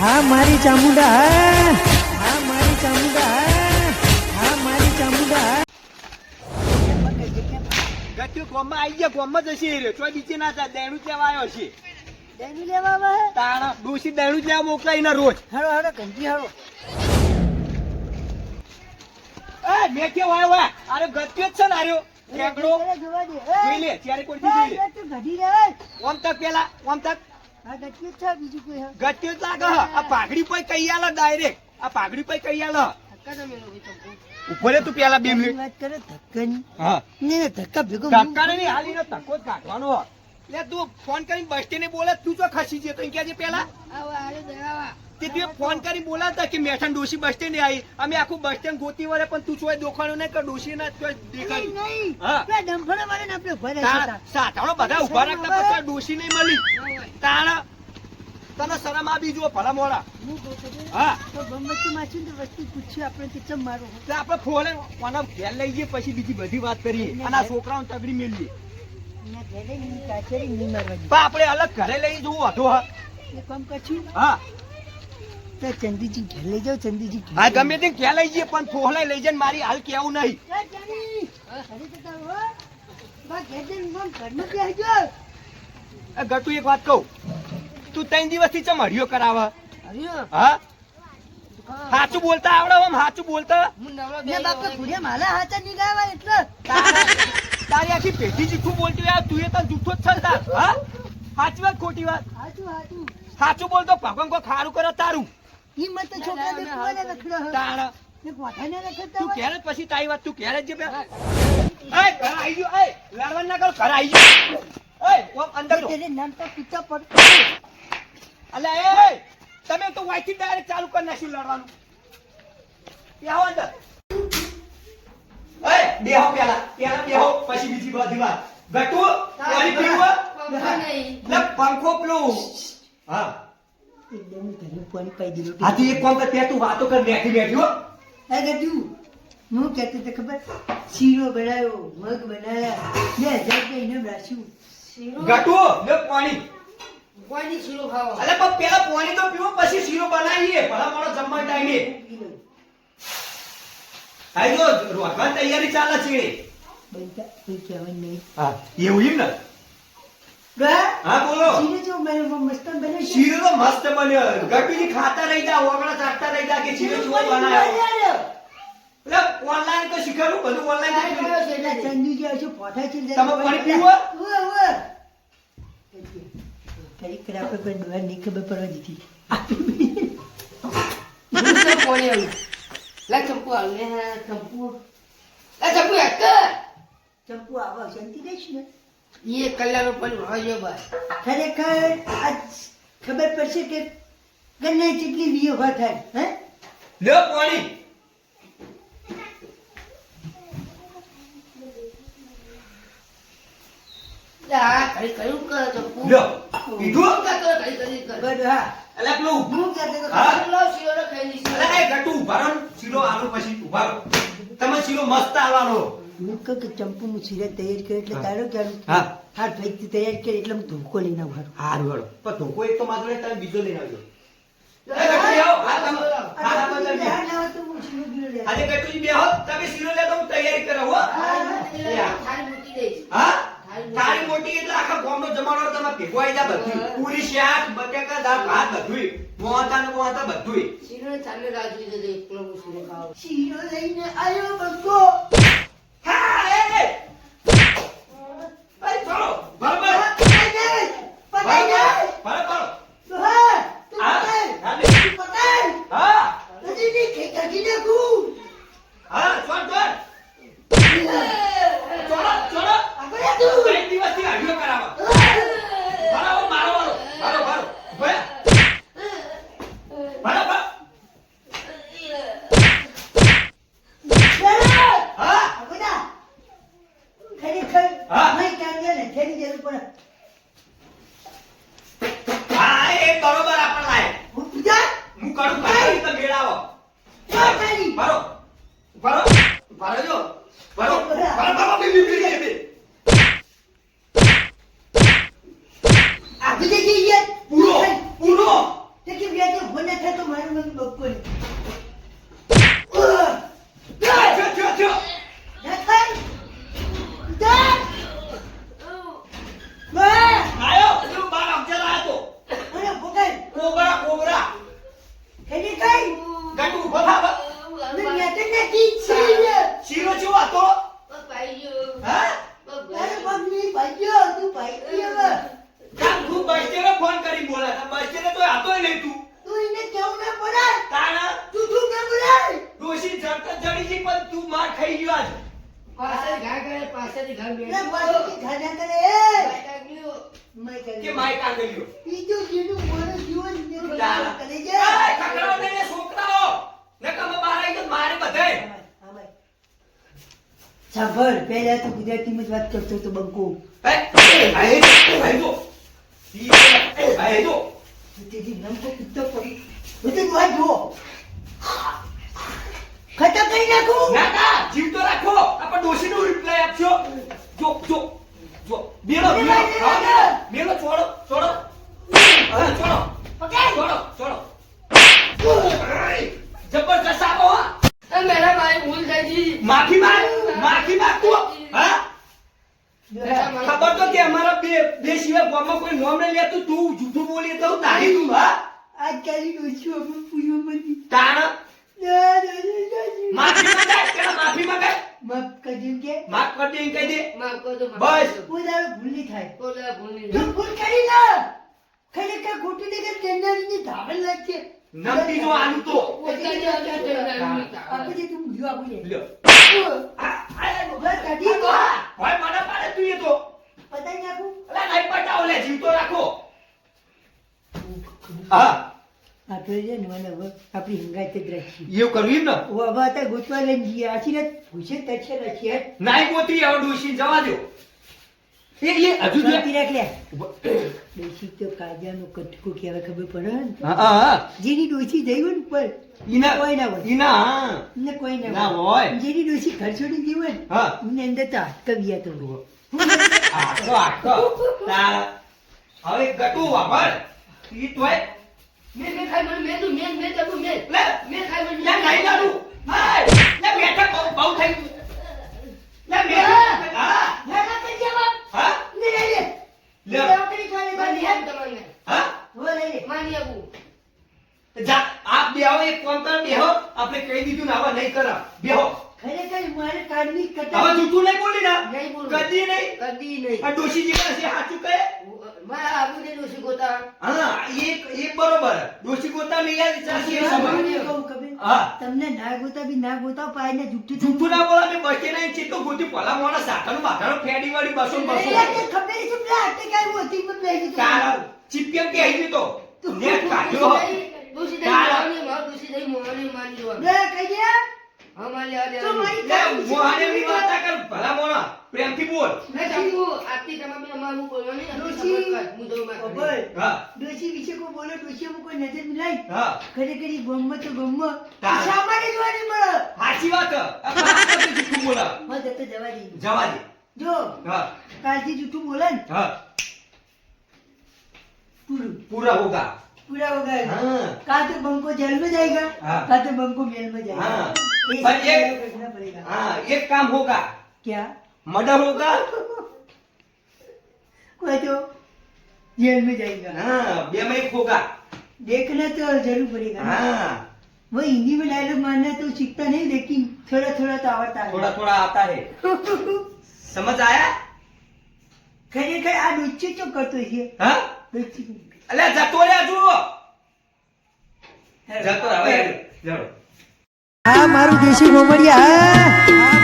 હા મારી ચામુંડા હા. હા મારી ચામુંડા હા. હા મારી ચામુંડા ગટ્યુ ગોમમાં આવી ગયા ગોમમાં જશે રહ્યો. તો બીજે ના જાય દેણું લેવા આવ્યો છે. દેનું લેવા આવે? તાણા ડોસી દેણું લેવા મોકલાઈ ના રોજ. હારો હારો કંજી હારો. એ મેં કેવું આવ્યો અરે ગટ્યુ જ છે ને આર્યો. કેકડો. જોવા દે જોઈ લે ત્યારે કોઈ જોઈ લે. તું ઘડી રે ઓમ તક પેલા ઓમ તક. આ છે બીજું કોઈ હે? લાગે આ પાઘડી પર કઈ આલે ડાયરેક્ટ આ પાઘડી પર કઈ આલે ધક્કા તો મેલો ભાઈ ચંપુ. ઉપર તું પેલા બે મિનિટ વાત કરે ધક્કાની? હા. ને ને ધક્કા ભેગો ધક્કા નહીં હાલીનો ધક્કો જ કાઢવાનો લે તું ફોન કરીને બસ સ્ટેન્ડે બોલે તું તો ખસી જતો કહેજે પેલા. તે તું ફોન કરી બોલાતા કે મેઠાણ ડોશી બસ સ્ટેન્ડ આવી અમે આખું બસ સ્ટેન્ડ ગોતી વળે પણ તું ચોય દોખાણું નહીં કે ડોશી ના ચોય નહીં. હા. આપણે ઊભા તાણ બધા ઊભા રાખતા ડોશી નહીં મળી. તાણ તને શરમ આવી જુઓ ભલા મોડા હું કહું છું હા. તો ગમતથી માછું તો વસ્તુ પૂછ્યું આપણે કે ચમ મારો તો આપણે ફોને કોના ઘેર લઈ જઈએ પછી બીજી બધી વાત કરીએ. અને આ છોકરાઓને તગડી મેળવીએ. આપણે અલગ ઘરે લઈ જવું હતો. કામ કરશું? હા. ચંદીજી ઘેર લઈ જાઓ ચંદીજી હા ગમે તે ઘેર લઈ જઈએ પણ ફોહલે લઈ જઈને મારી હાલ કેવું નહીં. ઘરમાં. એ ગટુ એક વાત કહું. તું ત્રણ દિવસથી ચમ હરિયો કરાવે? હા? સાચું બોલતા આવડે આમ સાચું બોલતા. તારા- આખી પેઢી જૂઠું બોલતી હોય તું એ તો જૂઠો જ છે હા? સાચી વાત ખોટી વાત? હાચું, હાચું. સાચું બોલતો ભગવાન કોઈ ખારું કરે તારું. ઈ મત તો છોકરા. તાણ ને પોતાને રખડતા તું હોય. જ પછી તારી વાત તું ક્યારે જ લડવાનું ના કરો ઘર આઈ ગયો. તમે તો વાંચી ડાયરેક્ટ ચાલુ કરી નાખ્યું લડવાનું. બેહો અંદર. બેહો પેલા પેલા બેહો પછી બીજી બધી વાત. ગટુ પાણી પીવું પંખો પેલું હા. એકદમ ઘરે પાણી પાઈ દીધું. હાથી એક કામ કર ત્યાં તું વાતો કર બેઠી બેઠી હો. હું કહેતો ખબર? શીરો બનાવ્યો મગ બનાવ્યા. બે હજાર રૂપિયા ઇનામ રાખ્યું. ગટુ લે પાણી. અલે પણ પેલા પાણી તો પીવો પછી શીરો બનાવીએ. ભલા મારો જમવા ટાઈમે. આઈ જો રોટવાની તૈયારી ચાલે છે. બનતા કોઈ કહેવાનું નહીં. હા એવું એમ ને? હા બોલો. શીરો જો મસ્ત શીરો તો મસ્ત બન્યો ગટુજી ખાતા રહી જા ઓગણા ચાટતા રહી જા કે શીરો શીરો બનાવ્યો. ઓનલાઈન તો શીખવાનું બધું ઓનલાઈન ચંદુજી આવશે, પોઠા છે, તમે પાણી પીવો? ઉવે, ઉવે. ઘડીક વાર આપણે કોઈ દવા નહીં ખબર પડવા દીધી ચંપુ આવો શાંતિ રહીશ ને ખરેખર આજ ખબર પડશે કે ગન્ને જેટલી ઊભા થાય હે લ્યો પાણી? ખબર. એ હું ચંપુ હું? સિરત તૈયાર કર્યો એટલે તારો ક્યારે હા. હા ભાઈ તૈયાર કરી એટલે હું ધોકો લઈને આવું હારું. હારું પણ ધોકો એક તો માત્ર તમે બીજો લઈને આવજો. આજે. હા, તમે- સીરો લેતો હું તૈયારી કરાવું હો. હા? થાળી મોટી એટલે આખા ગામનો જમાડો તમે ભેગવાઈ જા બધું પૂરી શાક બટેકા દાળ ભાત બધું મોહતા ને મોહતા બધું શીરો લઈને આયો બંકો હા એ. કડક ભાઈ! તો મેળાવો. ભાઈ ભરો ભરો ભરો જો. ભરો ભરો ભરો બી બી બી બી આજે જે જે પૂરો પૂરો તે કે વ્યાજે ભોને થાય તો મારું મન બકોલી કે માય કાં કર્યો તાણા. એય, ખકડાઓ નહીં ને છોકરાઓ! નકર બાર આવી તો મારે બધાય સાંભળ પહેલા તો ગુજરાતીમાં જ વાત કરતો હતો બંકો. એ, એ જો, એ જો. એ, એ જો. તેથી નમકો કુત્તો પડી બધું વાત જુઓ. ખતમ કરી નાખું. ના ના જીવ તો રાખો. આપણે ડોશીનો રિપ્લાય આપશો જો જો જો. બેલો બેલો હા, બેલો. બેલો છોડો છોડો. હા છોડો. પકડ. છોડો છોડો. એય, જબરજસ્ત આપો હા. માફી માંગ માફી માંગ તું. હા? ખબર તો કે અમારા બે બે સિવાય ગામમાં કોઈ નોમ નહીં લેતું. તું જૂઠું બોલીએ તો તારી તું હા? બધી તાણ ના, ના, ના, ના. માફી માંગાય પેલા માફી માંગાય માફ કરજો કે. માફ કરી દે કહી દે. બસ. પોતાનો ભૂલ થાય. બોલા ભૂલી તું ભૂલ કરી ના ખરેખર ખોટું નહીં કે ટેન્ડરની ધાબળ લાગશે. નમતી જો આનું તો. આપણે જે તું ભૂલ્યો આપણે લ્યો. આ આ આ કાઢી તો ભાઈ મને પાડે તું એ તો. પતાઈ નાખું. અલા નહીં પટાવો લે જીવ રાખો. હા. આપણે છે ને મને હવે આપણી હંગાત જ રાખી. એવું કરવું એમ ને? હવે અત્યારે ગોતવા લઈને જઈએ. આછી ને પૂછે તરશે નથી હેઠ ગોતરી હવે ડોશી જવા દો. એ એ હજુ જો. રાખ લે ડોશી તો કાજાનો કટકો કહેવાય ખબર પડે ને? હા હા હા. જેની ડોશી જઈ હોય ને પર ઈના કોઈ ના હોય. ઈના હા. ને કોઈ ના ના હોય. જેની ડોશી ઘર છોડી ગઈ હોય હા. એને અંદર તો હાથ કવિયા તો. તારા. હવે ગટુ વાપર. ઈ તોય મેં મેં ખાઈ મને મેં તું મેં મેં તબુ મેં. લે મેં ખાઈ મને યાર નહીં લાડુ હાય. લે બેઠા બહુ બહુ થઈ ગયું. લે મેં હા. ના તો જવાબ હા? ને લે લે. લે. લે ઓકરી ખાલી બની હે તમને. હા? હો લે લે. માની આપું જા આપ બેહો એક કામ કર બેહો. આપણે કહી દીધું ને આવા નહીં કરા બેહો. ખરેખર મારે હવે કટા જૂઠું નહીં બોલી ના. નહીં બોલું. કદી નહીં. કદી નહીં. આ ડોશી જેવા છે સાચું કહે? મારા આબુ ને ડોસી ગોતા એક એક બરોબર. ડોશી ગોતા નહીં યાર ચાસી તમને સમજ હા. તમને ના ગોતા બી ના ગોતા પાયને જુઠ્ઠું ના બોલા મેં બચે નહીં ચેતો ગોતી ભલા મોણા સાકરનું માથાનું ફેડી વાળી બસો ને બસો. ખબર છે પેલા હાથે કાંઈ મોતી પણ લઈ લીધું. તારા ચીપિયમ કે આવી તો. નેટ કાઢ્યો. ડોસી દઈ. મોહની માર ડોસી દઈ મોહની માની જવાનું લે, કહી દે. હા માલી આ તો મારી લે મોહાને ની વાર્તા કર ભલા મોણા પ્રેમથી બોલ મેં ચાકુ આરતી તમારે બી અમારું બોલવાની અને ડોશી. ખબર કર. હું દઉં માર ખબર. હા ડોશી વિશે કોઈ બોલો ડોશીમાં કોઈ નજર મિલાય હા ખરેખર ઈ ગમમાં તો ગમમાં તાર. સામાન્ય જોવાની મળે સાચી વાત આ ખરાબ નથી જૂઠું બોલા માં જતો જવા દે જવા દે જો હા કાલથી જૂઠું બોલે ને હા પૂરું પૂરા હોગા પૂરા વગર હા કાં તો બંકો જેલ में जाएगा हाँ। कां तो बंको मेल में जाएगा हाँ। ये पर ये- सब करना पड़ेगा हाँ एक काम होगा क्या मर्डर होगा कोई तो जेल में जाएगा हाँ बे में एक होगा देखना तो जरूर पड़ेगा ना। हाँ वो हिंदी में डायलॉग मारना तो सीखता नहीं लेकिन थोड़ा थोड़ा तो आवड़ता है थोड़ा थोड़ा आता है समझ आया ખરેખર આ ડોચી તો કરતો છે હા ડોચી અલે જતો રે જુઓ જતો હવે જતો આ મારું દેશી ગોમડિયા આ